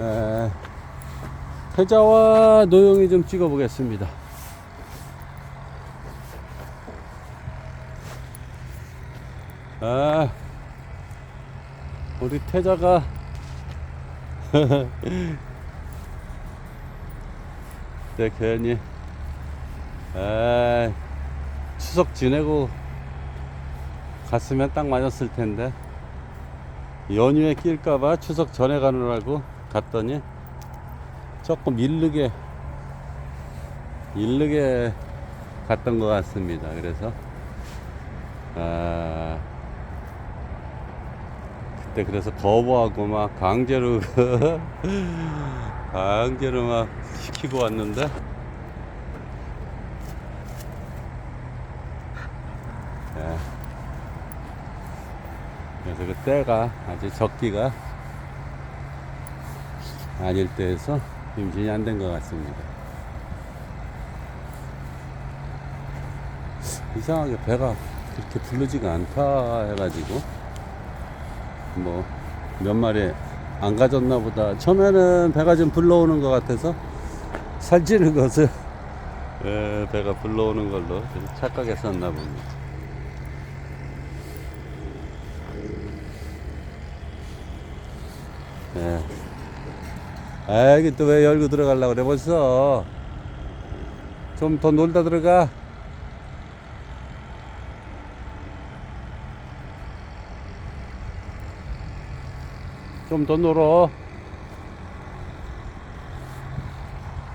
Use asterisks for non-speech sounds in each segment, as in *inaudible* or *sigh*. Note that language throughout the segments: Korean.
에, 태자와 노용이 좀 찍어 보겠습니다. 아, 우리 태자가 내 *laughs* 괜히. 아, 추석 지내고 갔으면 딱 맞았을 텐데. 연휴에 낄까봐 추석 전에 가느라고 갔더니 조금 일르게 일르게 갔던 것 같습니다. 그래서 아 그때 그래서 거부하고 막 강제로 *laughs* 강제로 막 시키고 왔는데 예. 그래서 그 때가 아직 적기가 아닐 때에서 임신이 안 된 것 같습니다. 이상하게 배가 그렇게 부르지가 않다 해가지고 뭐 몇 마리 안 가졌나 보다. 처음에는 배가 좀 불러오는 것 같아서 살찌는 것을 에, 배가 불러오는 걸로 좀 착각했었나 봅니다. 예. 아, 이게 또왜 열고 들어가려고 그래 벌써. 좀 더 놀다 들어가. 좀 더 놀어.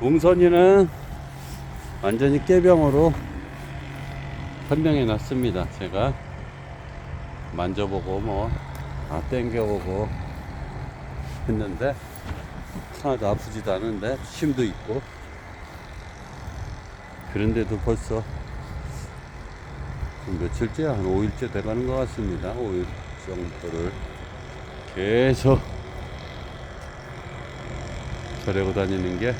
웅선이는 완전히 깨병으로 판명해 놨습니다. 제가 만져보고 뭐, 아, 땡겨보고 했는데, 하나도 아프지도 않은데, 힘도 있고, 그런데도 벌써 며칠째, 한 5일째 돼가는 것 같습니다. 5일 정도를 계속 저래고 다니는 게,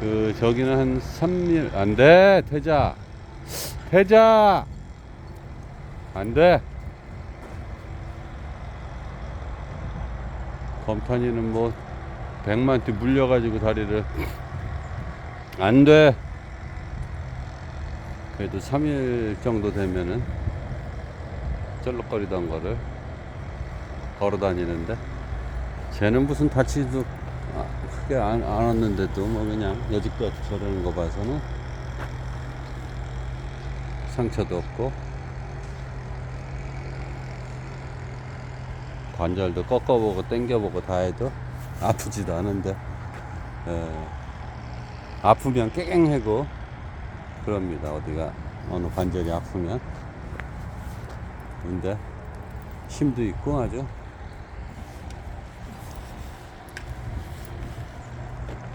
그, 저기는 한 3일, 안 돼! 태자! 태자! 안 돼! 검탄이는 뭐, 100만 티 물려가지고 다리를. 안 돼! 그래도 3일 정도 되면은, 쩔룩거리던 거를 걸어 다니는데, 쟤는 무슨 다치도 아, 크게 안, 안 왔는데도 뭐 그냥 여지껏 저러는 거 봐서는 상처도 없고 관절도 꺾어보고 당겨보고 다 해도 아프지도 않은데 에, 아프면 깽하고 그럽니다 어디가 어느 관절이 아프면 근데 힘도 있고 아주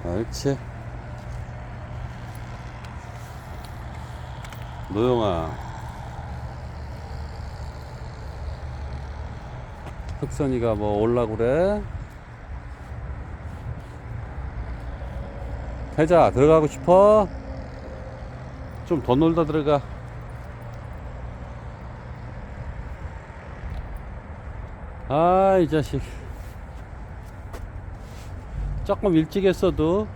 옳지. 노영아. 흑선이가 뭐 올라 그래? 태자 들어가고 싶어? 좀 더 놀다 들어가. 아, 이 자식. 조금 일찍 했어도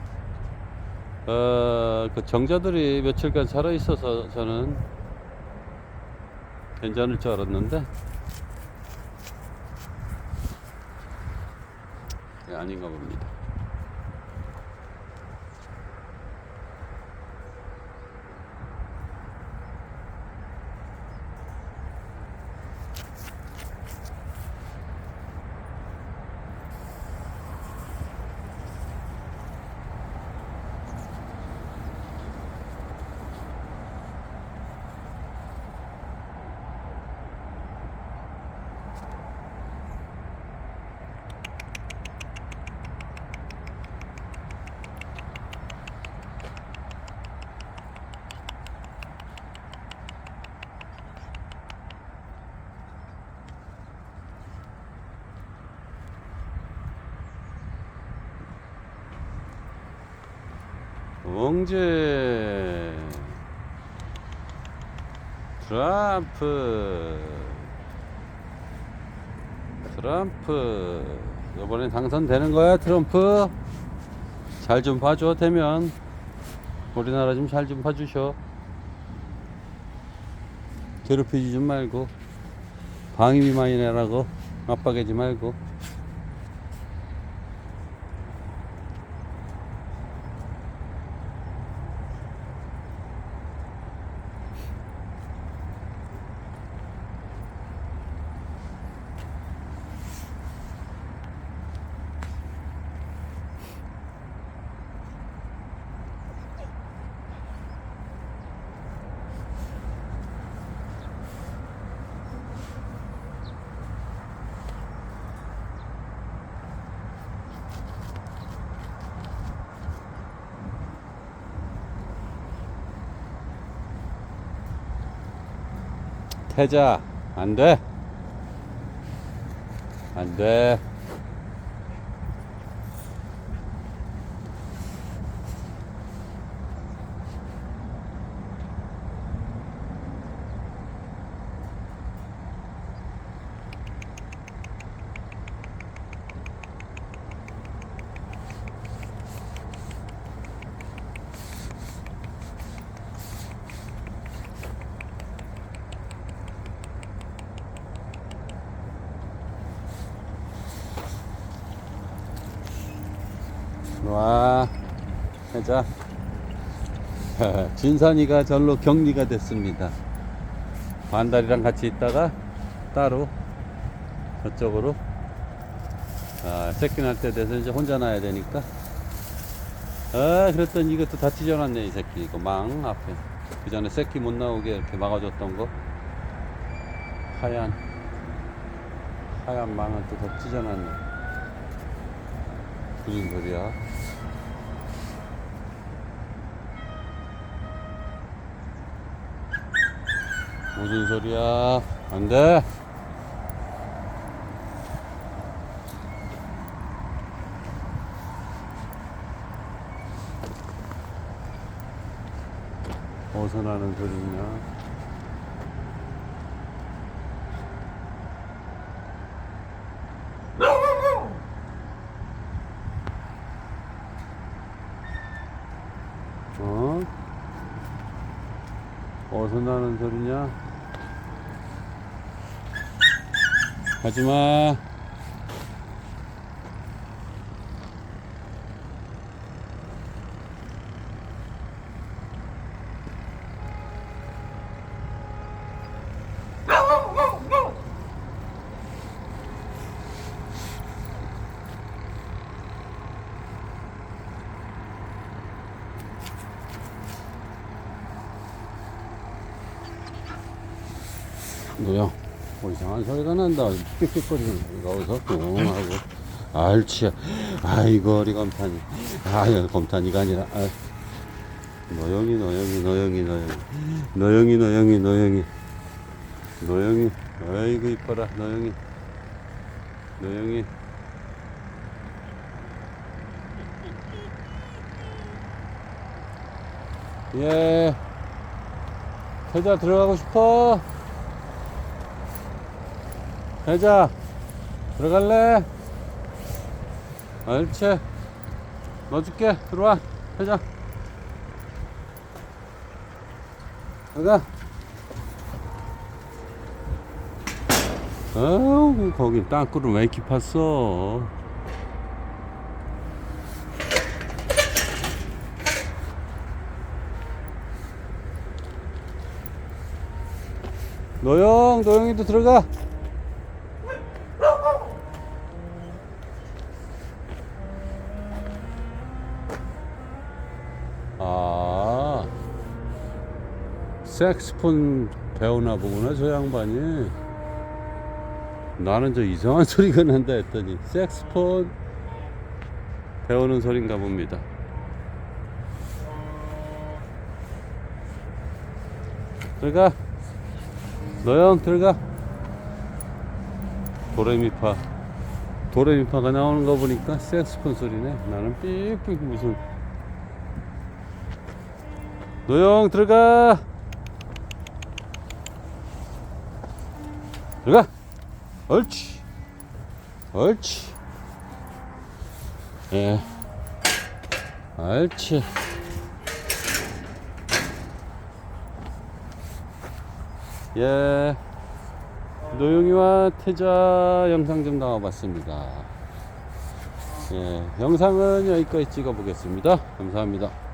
어, 그 정자들이 며칠간 살아 있어서 저는 괜찮을 줄 알았는데 예, 아닌가 봅니다. 옹제 트럼프. 트럼프. 이번에 당선되는 거야 트럼프? 잘 좀 봐줘 되면. 우리나라 좀 잘 좀 봐주셔. 괴롭히지 좀 말고. 방임이 많이 내라고. 압박하지 말고 태자. 안돼. 안돼 와 태자. *laughs* 진산이가 절로 격리가 됐습니다. 반달이랑 같이 있다가 따로 저쪽으로 아, 새끼 날 때 돼서 이제 혼자 놔야 되니까. 아 그랬더니 이것도 다 찢어놨네 이 새끼. 이거 망 앞에. 그 전에 새끼 못 나오게 이렇게 막아줬던 거. 하얀 하얀 망을 또다 찢어놨네 무슨 소리야? 무슨 소리야? 안 돼. 어디서 나는 소리냐 어? 어디서 나는 소리냐? 가지마 뭐야? 뭐 이상한 소리가 난다. 삑삑거리는 소리가 어디서 꽁 하고. 알치야. 아이고, 우리 검탄이. 아유, 검탄이가 아니라. 아. 노영이, 노영이, 노영이, 노영이. 노영이, 노영이, 노영이. 노영이. 아이고, 이뻐라, 노영이. 노영이. 예. 회자 들어가고 싶어? 혜자 들어갈래? 옳지 넣어줄게. 들어와 혜자. 들어가 어우 거기 땅굴을 왜 이렇게 팠어? 노영 노영이도 들어가 색스폰 배우나 보구나, 저 양반이. 나는 저 이상한 *laughs* 소리가 난다 했더니, 색스폰 배우는 소린가 봅니다. 들어가. 너형 들어가. 도레미파. 도레미파가 나오는 거 보니까 색스폰 소리네. 나는 삑삑 무슨. 노영 들어가 들어가 옳지 옳지 예. 알치. 예. 노용이와 태자 영상 좀 나와봤습니다. 예. 영상은 여기까지 찍어보겠습니다. 감사합니다.